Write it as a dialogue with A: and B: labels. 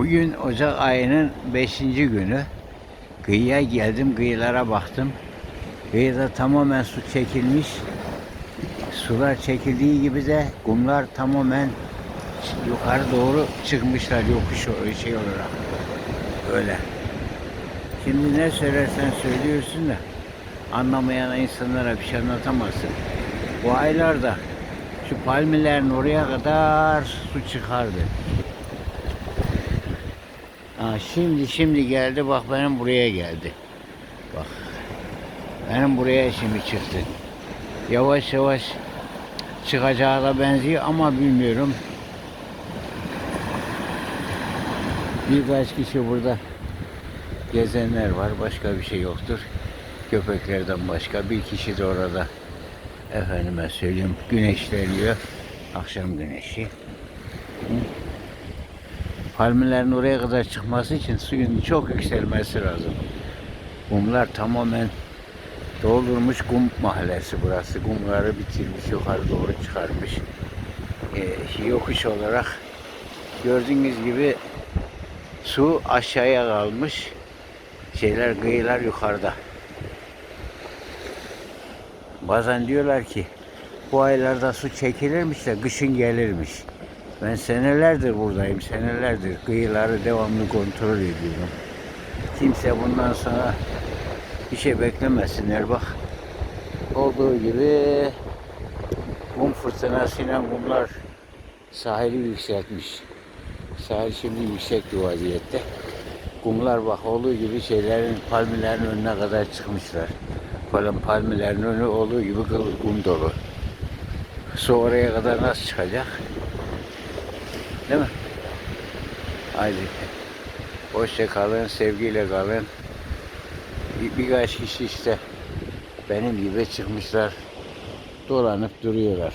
A: Bugün Ocak ayının 5. günü. Kıyıya geldim, kıyılara baktım. Kıyıda tamamen su çekilmiş. Sular çekildiği gibi de kumlar tamamen yukarı doğru çıkmışlar yokuş şey olarak. Öyle. Şimdi ne söylersen söylüyorsun da anlamayan insanlara bir şey anlatamazsın. Bu aylarda şu palmilerin oraya kadar su çıkardı. Ha, şimdi şimdi geldi bak benim buraya geldi. Bak. Benim buraya şimdi çıktı. Yavaş yavaş çıkacağı da benziyor ama bilmiyorum. Birkaç kişi burada gezenler var. Başka bir şey yoktur. Köpeklerden başka bir kişi de orada. Efendime söyleyeyim güneşleniyor. Akşam güneşi. Hı. Palmelerin oraya kadar çıkması için suyun çok yükselmesi lazım. Kumlar tamamen doldurmuş kum mahallesi burası. Kumları bitirmiş, yukarı doğru çıkarmış. Ee, yokuş olarak gördüğünüz gibi su aşağıya kalmış. Şeyler, kıyılar yukarıda. Bazen diyorlar ki bu aylarda su çekilirmiş de kışın gelirmiş. Ben senelerdir buradayım, senelerdir kıyıları devamlı kontrol ediyorum. Kimse bundan sonra bir şey beklemesinler bak. Olduğu gibi kum fırtınasıyla kumlar sahili yükseltmiş. Sahil şimdi yüksek bir vaziyette. Kumlar bak olduğu gibi şeylerin palmilerin önüne kadar çıkmışlar. Falan palmilerin önü olduğu gibi kum dolu. Su oraya kadar nasıl çıkacak? Değil mi? Haydi. Hoşça kalın, sevgiyle kalın. Bir, birkaç kişi işte benim gibi çıkmışlar, dolanıp duruyorlar.